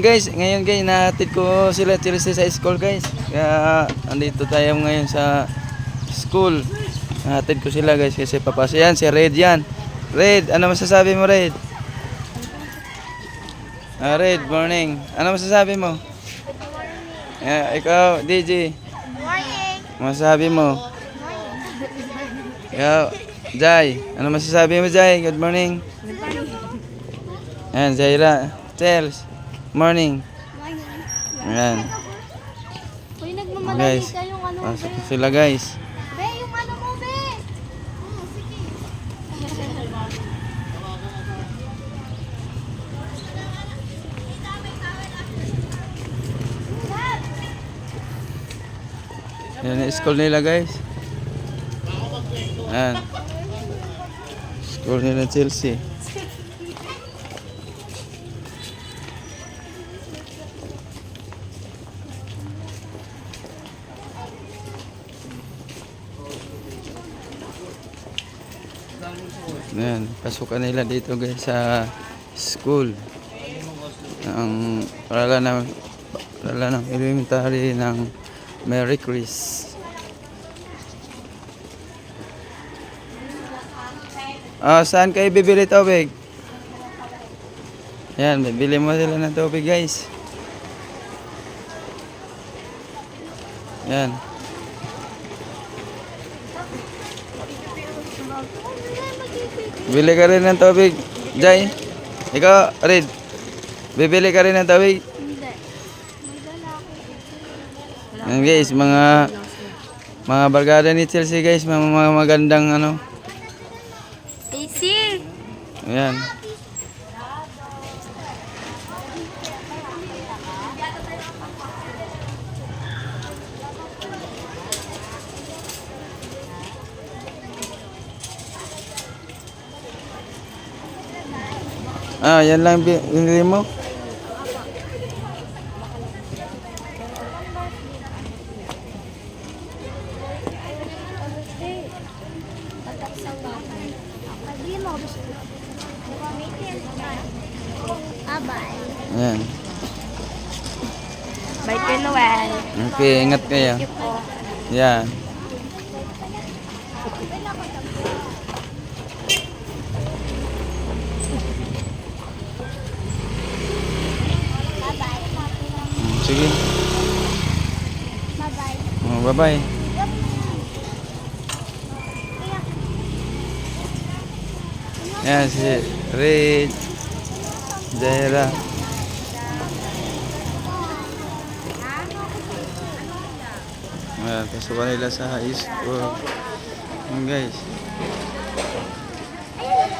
Guys, ngayon guys, nahatid ko sila Chelsea sa school guys. Kaya andito tayo ngayon sa school. Nahatid ko sila guys kasi papasok yan, si Red yan. Red, ano masasabi mo Red? Ah, Red, morning. Ano masasabi mo? Yeah, ikaw, DJ. Morning. Masasabi mo? Ikaw, Jai. Ano masasabi mo, Jai? Good morning. Ayan, Zaira. Chels. Morning. Morning. Ayan. Uy, nagmamadali Guys, yung ano mo, pasok be. sila guys. Be, yung ano mo, be. Hmm, sige. Yan yung school nila guys. Ayan. School nila Chelsea. Ayan, pasukan nila dito guys sa school. Ang paralan ng paralan ng elementary ng Merry Chris. Ah, saan kayo bibili tubig? Yan, bibili mo sila ng tubig guys. Yan. Bili ka rin ng tubig. Jai, ikaw, Red. Bibili ka rin ng tubig. Hindi. May dala ako. Yan guys, mga mga barkada ni Chelsea guys, mga, mga magandang ano. Stacy. Ayan. Ah, yan lang bi- binili mo? Ayan. Bye Noel. Okay, ingat kayo. Thank you po. Yan. Bye-bye. Mm, Sige. Bye-bye. Oh, bye-bye. Yan si Red. Jaira. Ayan, pasukan nila sa high school. Yan guys.